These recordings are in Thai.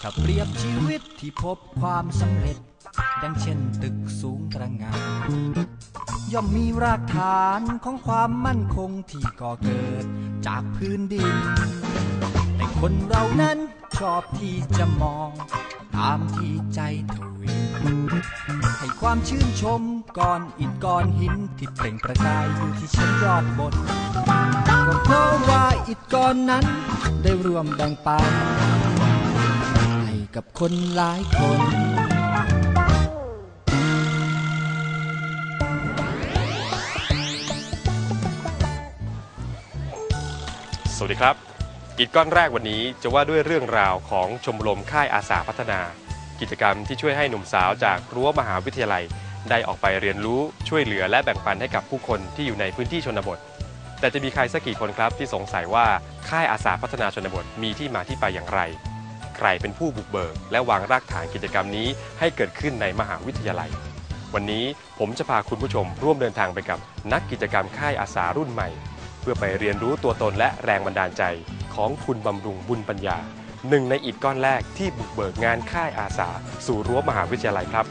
ถ้าเปรียบชีวิตที่พบความสำเร็จ ดังเช่นตึกสูงตระงานย่อมมีรากฐานของความมั่นคงที่ก่อเกิดจากพื้นดิน แต่คนเรานั้นชอบที่จะมอง ตามที่ใจทวิน ให้ความชื่นชมก้อนอิฐก้อนหินที่เปล่งประกายอยู่ที่ชั้นยอดบนก็เพราะว่าอิฐก้อนนั้นได้รวมแบ่งปันให้กับคนหลายคนสวัสดีครับอิดก้อนแรกวันนี้จะว่าด้วยเรื่องราวของชมรมค่ายอาสาพัฒนา กิจกรรมที่ช่วยให้หนุ่มสาวจากรั้วมหาวิทยาลัย ได้ออกไปเรียนรู้ช่วยเหลือและแบ่งปันให้กับผู้คนที่อยู่ในพื้นที่ชนบท แต่จะมีใครสักกี่คนครับที่สงสัยว่าค่ายอาสาพัฒนาชนบทมีที่มาที่ไปอย่างไร ใครเป็นผู้บุกเบิก และวางรากฐานกิจกรรมนี้ให้เกิดขึ้นในมหาวิทยาลัย วันนี้ผมจะพาคุณผู้ชมร่วมเดินทางไปกับนักกิจกรรมค่ายอาสารุ่นใหม่ เพื่อไปเรียนรู้ตัวตนและแรงบันดาลใจของคุณบำรุงบุญปัญญา หนึ่งในอิฐก้อนแรกที่บุกเบิกงานค่ายอาสา สู่รั้วมหาวิทยาลัยครับ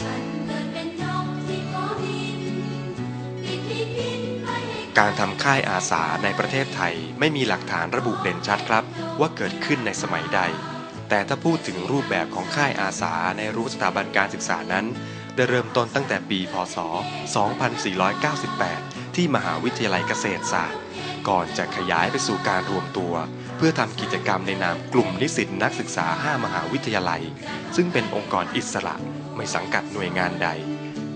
ฉันเกิดเป็นนกที่ขอบินบินที่บินไปให้การทำค่ายอาสาในประเทศไทยไม่มีหลักฐานระบุเด่นชัดครับ ว่าเกิดขึ้นในสมัยใด แต่ถ้าพูดถึงรูปแบบของค่ายอาสาในรู้สถาบันการศึกษานั้น ได้เริ่มต้นตั้งแต่ปี พศ 2498 ที่มหาวิทยาลัยเกษตรศาสตร์ ก่อนจะขยายไปสู่การรวมตัว เพื่อทำกิจกรรมในนามกลุ่มนิสิตนักศึกษา 5 มหาวิทยาลัย ซึ่งเป็นองค์กรอิสระไม่สังกัดหน่วยงานใด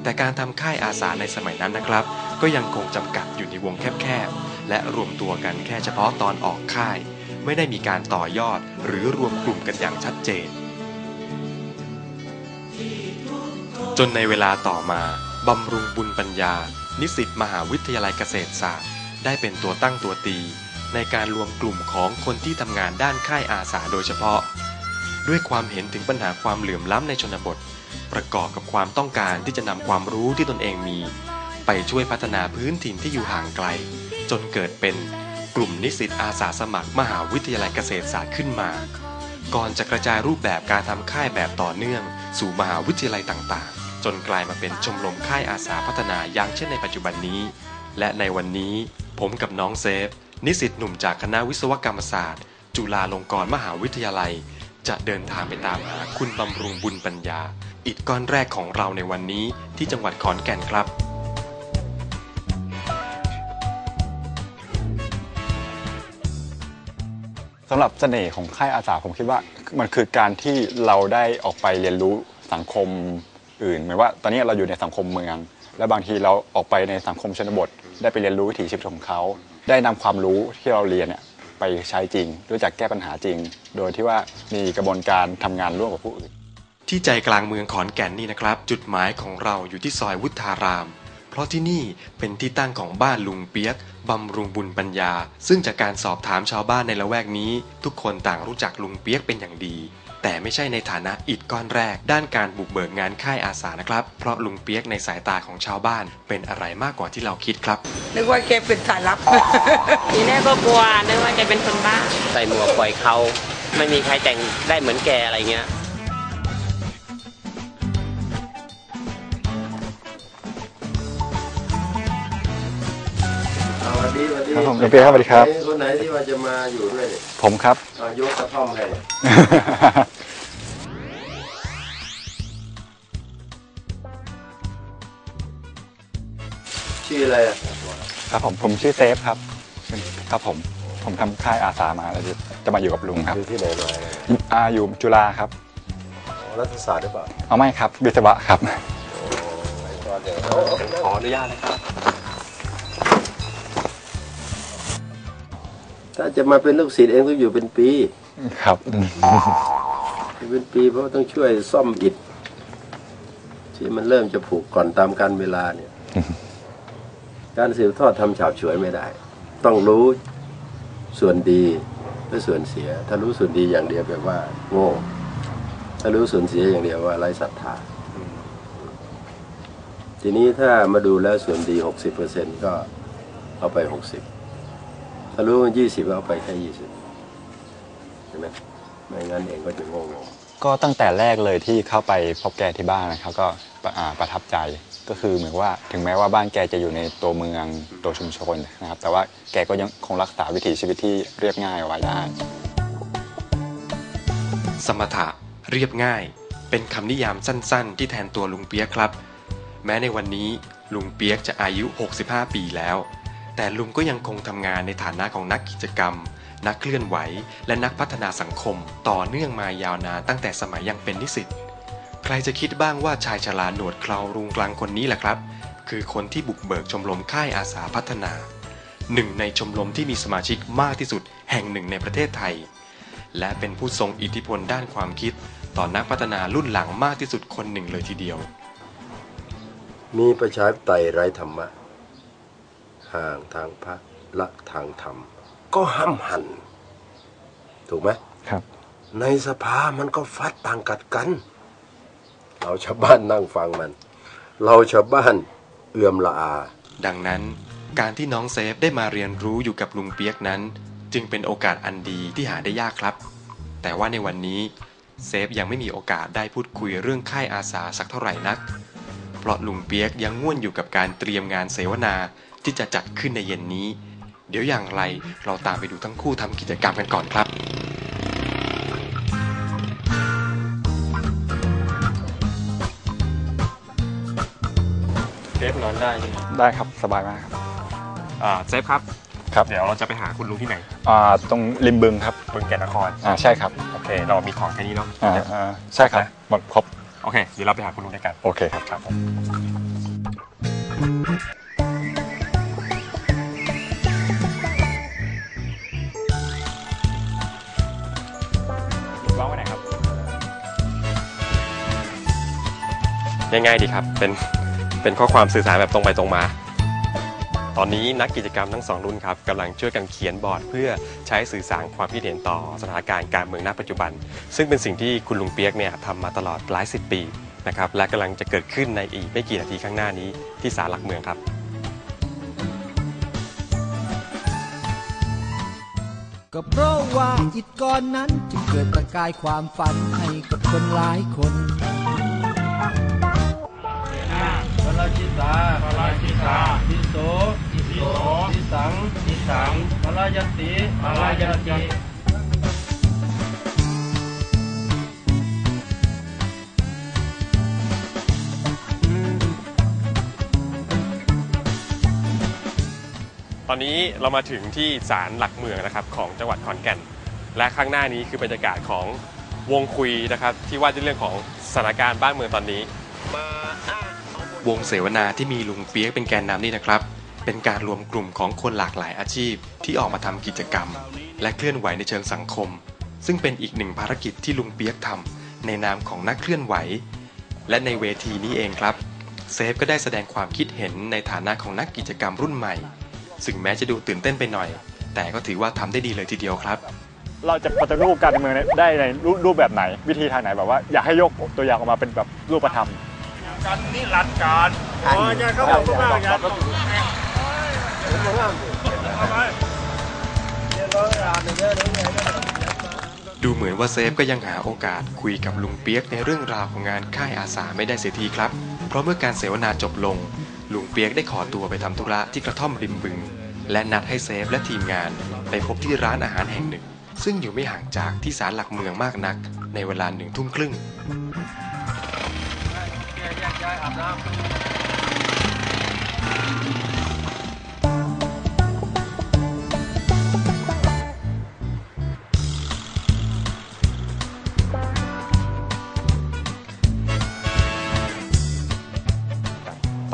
แต่การทำค่ายอาสาในสมัยนั้นนะครับ ก็ยังคงจำกัดอยู่ในวงแคบๆ และรวมตัวกันแค่เฉพาะตอนออกค่าย ไม่ได้มีการต่อยอดหรือรวมกลุ่มกันอย่างชัดเจน จนในเวลาต่อมาบำรุงบุญปัญญา นิสิตมหาวิทยาลัยเกษตรศาสตร์ ได้เป็นตัวตั้งตัวตี ในการรวมกลุ่มของคนที่ทำงานด้านค่ายอาสาโดยเฉพาะ ด้วยความเห็นถึงปัญหาความเหลื่อมล้ำในชนบท ประกอบกับความต้องการที่จะนำความรู้ที่ตนเองมี ไปช่วยพัฒนาพื้นถิ่นที่อยู่ห่างไกล จนเกิดเป็นกลุ่มนิสิตอาสาสมัครมหาวิทยาลัยเกษตรศาสตร์ขึ้นมา ก่อนจะกระจายรูปแบบการทำค่ายแบบต่อเนื่อง สู่มหาวิทยาลัยต่างๆ จนกลายมาเป็นชมรมค่ายอาสาพัฒนาอย่างเช่นในปัจจุบันนี้ และในวันนี้ ผมกับน้องเซฟ นิสิตหนุ่มจากคณะวิศวกรรมศาสตร์ จุฬาลงกรณ์มหาวิทยาลัย จะเดินทางไปตามหาคุณบำรุงบุญปัญญา อิฐก้อนแรกของเราในวันนี้ที่จังหวัดขอนแก่นครับสำหรับเสน่ห์ของค่ายอาสาผมคิดว่า มันคือการที่เราได้ออกไปเรียนรู้สังคมอื่นเหมือนว่าตอนนี้เราอยู่ในสังคมเมือง และบางทีเราออกไปในสังคมชนบท ได้ไปเรียนรู้วิถีชีวิตของเขา ได้นำความรู้ที่เราเรียนเนี่ยไปใช้จริงรู้จักแก้ปัญหาจริง โดยที่ว่ามีกระบวนการทำงานร่วมกับผู้อื่น ที่ใจกลางเมืองขอนแก่นนี่นะครับ จุดหมายของเราอยู่ที่ซอยวุฒาราม เพราะที่นี่เป็นที่ตั้งของบ้านลุงเปียกบำรุงบุญปัญญา ซึ่งจากการสอบถามชาวบ้านในละแวกนี้ ทุกคนต่างรู้จักลุงเปียกเป็นอย่างดี แต่ไม่ใช่ในฐานะอิฐก้อนแรก ด้านการบุกเบิกงานค่ายอาสานะครับ เพราะลุงเปียกในสายตาของชาวบ้านเป็นอะไรมากกว่าที่เราคิดครับ นึกว่าแกเป็นสายลับ ทีแรกก็กลัวนึกว่าแกเป็นคนบ้า ใส่หมวกปล่อยเขา ไม่มีใครแต่งได้เหมือนแกอะไรเงี้ย ครับผมลุงเปี๊ยกครับสวัสดีครับไหนคนไหนที่ว่าจะมาอยู่ด้วยเนี่ยผมครับ เอายกกระท่อมให้ชื่ออะไรอะครับผมผมชื่อเซฟครับ ครับผมผมทำค่ายอาสามาแล้วจะจะมาอยู่กับลุงครับอยู่ที่ไหนมาเนี่ยอ่าอยู่จุฬาครับอ๋อรัฐศาสตร์หรือเปล่าเอาไม่ครับวิศวะครับไหนตอนเด็กเอาเอาเอาขออนุญาตนะครับ ถ้าจะมาเป็นลูกศิษย์เองต้องอยู่เป็นปี ครับอยู่เป็นปีเพราะว่าต้องช่วยซ่อมอิฐที่มันเริ่มจะผูกก่อนตามการเวลาเนี่ย การสืบทอดทำฉาบฉวยไม่ได้ ต้องรู้ส่วนดีและส่วนเสีย ถ้ารู้ส่วนดีอย่างเดียวแบบว่า โง่ถ้ารู้ส่วนเสียอย่างเดียวว่าไร้ศรัทธาทีนี้ถ้ามาดูแล้วส่วนดีหกสิบเปอร์เซ็นก็เอาไปหกสิบ ถ้ารู้ว่ายี่สิบเอาไปแค่ยี่สิบใช่ไหมไม่งั้นเองก็จะงงก็ตั้งแต่แรกเลยที่เข้าไปพบแกที่บ้านนะครับก็ประอ่าประทับใจก็คือเหมือนว่าถึงแม้ว่าบ้านแกจะอยู่ในตัวเมืองตัวชุมชนนะครับ แต่ว่าแกก็ยังคงรักษาวิถีชีวิตที่เรียบง่ายเอาไว้ได้ สมถะเรียบง่าย เป็นคำนิยามสั้นๆ ที่แทนตัวลุงเปียกครับ แม้ในวันนี้ลุงเปียกจะอายุ 65 ปีแล้ว แต่ลุงก็ยังคงทำงานในฐานะของนักกิจกรรม นักเคลื่อนไหว และนักพัฒนาสังคม ต่อเนื่องมายาวนานตั้งแต่สมัยยังเป็นนิสิต ใครจะคิดบ้างว่าชายชราหนวดเครารุงกลางคนนี้แหละครับ คือคนที่บุกเบิกชมรมค่ายอาสาพัฒนาหนึ่งในชมรมที่มีสมาชิกมากที่สุดแห่งหนึ่งในประเทศไทย และเป็นผู้ทรงอิทธิพลด้านความคิด ต่อนักพัฒนารุ่นหลังมากที่สุดคนหนึ่งเลยทีเดียว มีประชาธิปไตยไร้ธรรมะ ห่างทางพระละทางธรรม ก็ห้ามหัน ถูกไหมครับ ในสภามันก็ฟัดต่างกัดกัน เราชาวบ้านนั่งฟังมัน เราชาวบ้านเอื่อมละอา ดังนั้นการที่น้องเซฟได้มาเรียนรู้อยู่กับลุงเปียกนั้น จึงเป็นโอกาสอันดีที่หาได้ยากครับ แต่ว่าในวันนี้เซฟยังไม่มีโอกาสได้พูดคุยเรื่องค่ายอาสาสักเท่าไหร่นัก เพราะลุงเปียกยังง่วนอยู่กับการเตรียมงานเสวนา ที่จะจัดขึ้นในเย็นนี้ เดี๋ยวอย่างไรเราตามไปดูทั้งคู่ทำกิจกรรมกันก่อนครับเซฟนอนได้ใช่ไหมได้ครับสบายมากครับอ่าเซฟครับ ครับเดี๋ยวเราจะไปหาคุณลุงที่ไหนอ่าตรงริมบึงครับบึงแก่นนครอ่าใช่ครับโอเค เรามีของแค่นี้เนาะอ่าอ่าใช่ครับหมดครบโอเคเดี๋ยวเราไปหาคุณลุงด้วยกันโอเคครับครับผม ง่ายๆดีครับ เป็นเป็นข้อความสื่อสารแบบตรงไปตรงมา ตอนนี้นักกิจกรรมทั้งสองรุ่นครับกำลังช่วยกันเขียนบอร์ด เพื่อใช้สื่อสารความคิดเห็นต่อสถานการณ์การเมืองณปัจจุบัน ซึ่งเป็นสิ่งที่คุณลุงเปียกเนี่ยทำมาตลอดหลายสิบปีนะครับและกำลังจะเกิดขึ้นในอีกไม่กี่นาทีข้างหน้านี้ที่ศาลหลักเมืองครับก็เพราะว่าอิฐก้อนนั้นจึงเกิดประกายความฝันให้กับคนหลายคน ทิโสทิสังทิสังพระรายติพระรายติตอนนี้เรามาถึงที่ศาลหลักเมืองนะครับของจังหวัดขอนแก่น และข้างหน้านี้คือบรรยากาศของวงคุยนะครับที่ว่าด้วยเรื่องของสถานการณ์บ้านเมืองตอนนี้ วงเสวนาที่มีลุงเปียกเป็นแกนนำนี่นะครับ เป็นการรวมกลุ่มของคนหลากหลายอาชีพที่ออกมาทำกิจกรรม และเคลื่อนไหวในเชิงสังคม ซึ่งเป็นอีกหนึ่งภารกิจที่ลุงเปียกทำในนามของนักเคลื่อนไหว และในเวทีนี้เองครับ เซฟก็ได้แสดงความคิดเห็นในฐานะของนักกิจกรรมรุ่นใหม่ ซึ่งแม้จะดูตื่นเต้นไปหน่อย แต่ก็ถือว่าทำได้ดีเลยทีเดียวครับเราจะปฏิรูปการเมืองได้ในรูปแบบไหน วิธีทางไหนแบบว่า อยากให้ยกตัวอย่างออกมาเป็นแบบรูปธรรมกันนิรันดร์การโอ้ยเขาบอกว่าอย่างนั้น ดูเหมือนว่าเซฟก็ยังหาโอกาสคุยกับลุงเปียกในเรื่องราวของงานค่ายอาสาไม่ได้เสียทีครับ เพราะเมื่อการเสวนาจบลง ลุงเปียกได้ขอตัวไปทำธุระที่กระท่อมริมบึง และนัดให้เซฟและทีมงาน ไปพบที่ร้านอาหารแห่งหนึ่ง ซึ่งอยู่ไม่ห่างจากที่ศาลหลักเมืองมากนัก ในเวลาหนึ่งทุ่มครึ่ง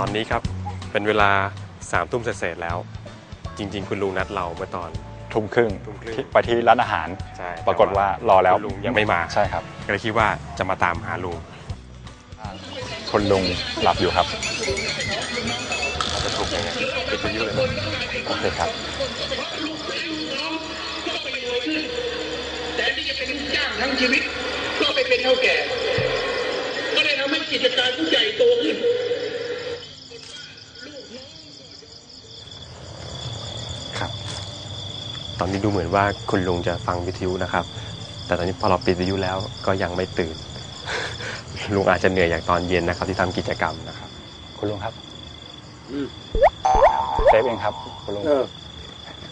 อนนี้ครับ เป็นเวลาสามทุ่มเศษๆแล้ว จริง ๆ คุณลุงนัดเราเมื่อตอน ทุ่มครึ่งทุ่มครึ่ง ที่ไปที่ร้านอาหาร ใช่ปรากฏว่ารอแล้วคุณลุงยังไม่มาใช่ครับ ก็เลยคิดว่าจะมาตามหาลุงคนลุงหลับอยู่ครับเราจะถูกยังไงปิดวิทยุเลยมั้ยโอเคครับแต่ที่จะเป็นลูกจ้างทั้งชีวิต ก็ไปเป็นเท่าแก่ ก็ได้ทำให้กิจการผู้ใหญ่โตขึ้น ครับ ตอนนี้ดูเหมือนว่าคุณลุงจะฟังวิทยุนะครับ แต่ตอนนี้พอเราปิดวิทยุแล้วก็ยังไม่ตื่น ลุงอาจจะเหนื่อยอย่างตอนเย็นนะครับ ที่ทำกิจกรรมนะครับ คุณลุงครับอืมเซฟเองครับ คุณลุงเออ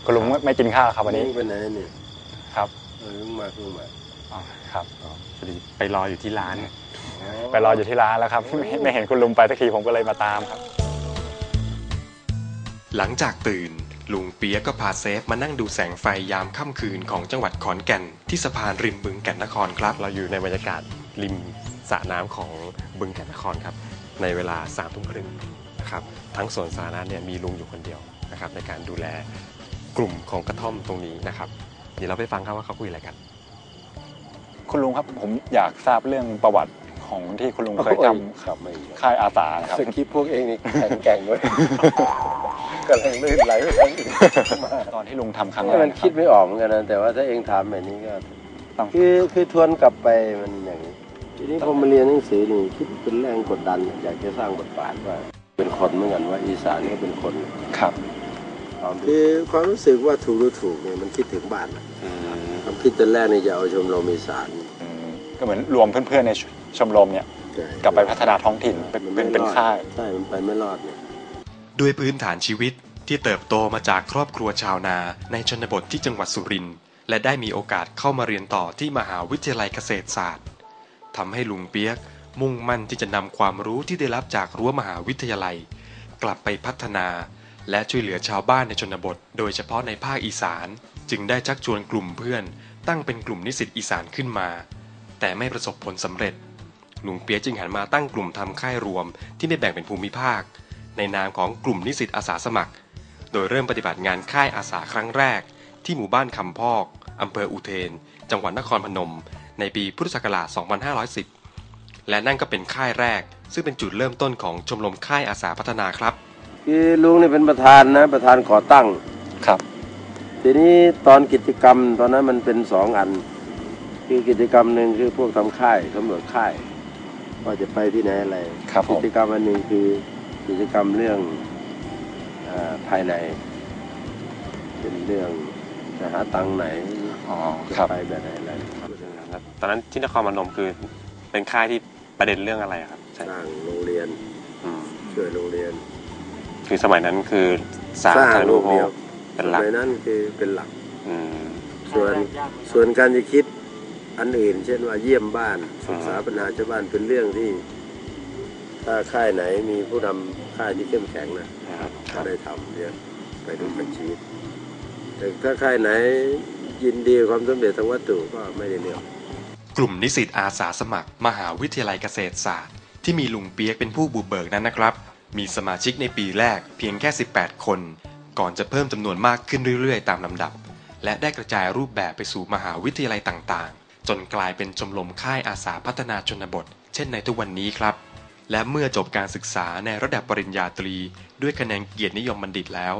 คุณลุงไม่ไม่กินข้าวครับวันนี้ลุงไปไหนเนี่ยครับเออลุงมาลุงมาอ๋อครับพอดีไปรออยู่ที่ร้าน ไปรออยู่ที่ร้านแล้วครับ ไม่ไม่เห็นคุณลุงไปสักทีผมก็เลยมาตามครับ หลังจากตื่น ลุงเปียกก็พาเซฟมานั่งดูแสงไฟยามค่ำคืนของจังหวัดขอนแก่น ที่สะพานริมบึงแก่นนครครับ เราอยู่ในบรรยากาศริมสระน้ำของบึงแก่นนครครับ ในเวลาสามทุ่มครึ่งนะครับ ทั้งสวนสาธารณะเนี่ยมีลุงอยู่คนเดียวนะครับ ในการดูแลกลุ่มของกระท่อมตรงนี้นะครับ เดี๋ยวเราไปฟังครับว่าเขาคุยอะไรกัน คุณลุงครับผมอยากทราบเรื่องประวัติ ของที่คุณลุงเคยทครับไม่ำค่ายอาสานะครับสคริปต์พวกเองนี่แข็งแกร่งเว้ยกำลังลื่นไหลไปทางอื่นมาตอนที่ลุงทำครั้งแรเนี่ยกมันนะคิดไม่ออกเหมือนกันนะแต่ว่าถ้าเองถามแบบนี้ก็ต้องคือคือทวนกลับไปมันอย่างนี้ทีนี้พอมาเรียนหนังสือนี่คิดเป็นแรงกดดัน อยากจะสร้างบทบาทว่าเป็นคนเหมือนกันว่าอีสานก็เป็นคนครับคือความรู้สึกว่าถูกหรือถูกเนี่ยมันคิดถึงบ้านนะความคิดตอนแรกนี่จะเอาชมรมอีสานอืม ก็เหมือนรวมเพื่อนๆในชมรมเนี่ยกลับไปพัฒนาท้องถิ่นเป็นมันเป็ไม่นเป็นรอดค่ายใช่มันไปไม่รอดเนี่ยด้วยพื้นฐานชีวิตที่เติบโตมาจากครอบครัวชาวนาในชนบทที่จังหวัดสุรินทร์และได้มีโอกาสเข้ามาเรียนต่อที่มหาวิทยาลัยเกษตรศาสตร์ทำให้ลุงเปียกมุ่งมั่นที่จะนำความรู้ที่ได้รับจากรั้วมหาวิทยาลัย กลับไปพัฒนา และช่วยเหลือชาวบ้านในชนบท โดยเฉพาะในภาคอีสาน จึงได้ชักชวนกลุ่มเพื่อน ตั้งเป็นกลุ่มนิสิตอีสานขึ้นมา แต่ไม่ประสบผลสำเร็จลุงเปียกจึงหันมาตั้งกลุ่มทำค่ายรวมที่ไม่แบ่งเป็นภูมิภาค ในนามของกลุ่มนิสิตอาสาสมัคร โดยเริ่มปฏิบัติงานค่ายอาสาครั้งแรก ที่หมู่บ้านคำพอกอำเภออุเทน จังหวัดนครพนม ในปีพุทธศักราช 2510 และนั่นก็เป็นค่ายแรก ซึ่งเป็นจุดเริ่มต้นของชมรมค่ายอาสาพัฒนาครับ คือลุงนี่เป็นประธานนะประธานก่อตั้ง ครับ ทีนี้ตอนกิจกรรมตอนนั้นมันเป็นสองอัน คือกิจกรรมหนึ่งคือพวกทำค่ายสำรวจค่ายว่าจะไปที่ไหนอะไรครับผม กิจกรรมอันหนึ่งคือกิจกรรมเรื่องอาภายใน เป็นเรื่องจะหาตังค์ไหนอ๋อจะครับไปแบบไหนอะไรตอนนั้นที่นครพนมคือเป็นค่ายที่ประเด็นเรื่องอะไรอะครับใช่สร้างโรงเรียนอืมช่วยโรงเรียนคือสมัยนั้นคือสาสร้างธารณูลูปกโภเดียวคเป็นหลักในนั้นคือเป็นหลัก อืมส่วน ส่วนการจะคิด อันอื่น เช่นว่าเยี่ยมบ้านศึกษาอ่าปัญหาชาวบ้านเป็นเรื่องที่ ถ้าค่ายไหนมีผู้นำค่ายที่เข้มแข็งนะนะครับคก็รับได้ทำเนี่ยไปดูเป็นชีวิตแต่ถ้าค่ายไหนยินดีกับความสำเร็จทางวัตถุก็ไม่ได้เรื่องกลุ่มนิสิตอาสาสมัคร มหาวิทยาลัยเกษตรศาสตร์ ที่มีลุงเปียกเป็นผู้บุกเบิกนั้นนะครับ มีสมาชิกในปีแรกเพียงแค่ 18 คน ก่อนจะเพิ่มจำนวนมากขึ้นเรื่อยๆ ตามลำดับ และได้กระจายรูปแบบไปสู่มหาวิทยาลัยต่างๆ จนกลายเป็นชมรมค่ายอาสาพัฒนาชนบท เช่นในทุกวันนี้ครับ และเมื่อจบการศึกษาในระดับปริญญาตรี ด้วยคะแนนเกียรตินิยมบัณฑิตแล้ว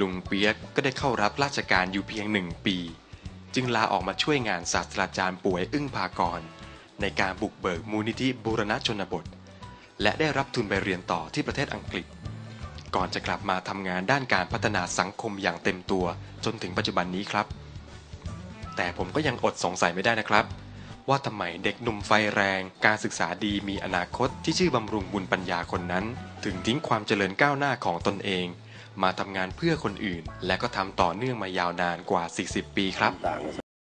ลุงเปียกก็ได้เข้ารับราชการอยู่เพียงหนึ่งปี จึงลาออกมาช่วยงานศาสตราจารย์ป่วยอึ้งพากร ในการบุกเบิกมูลนิธิบูรณชนบท และได้รับทุนไปเรียนต่อที่ประเทศอังกฤษ ก่อนจะกลับมาทำงานด้านการพัฒนาสังคมอย่างเต็มตัวจนถึงปัจจุบันนี้ครับ แต่ผมก็ยังอดสงสัยไม่ได้นะครับ ว่าทำไมเด็กหนุ่มไฟแรง การศึกษาดีมีอนาคตที่ชื่อบำรุงบุญปัญญาคนนั้น ถึงทิ้งความเจริญก้าวหน้าของตนเอง มาทำงานเพื่อคนอื่น และก็ทำต่อเนื่องมายาวนานกว่า 40 ปีครับ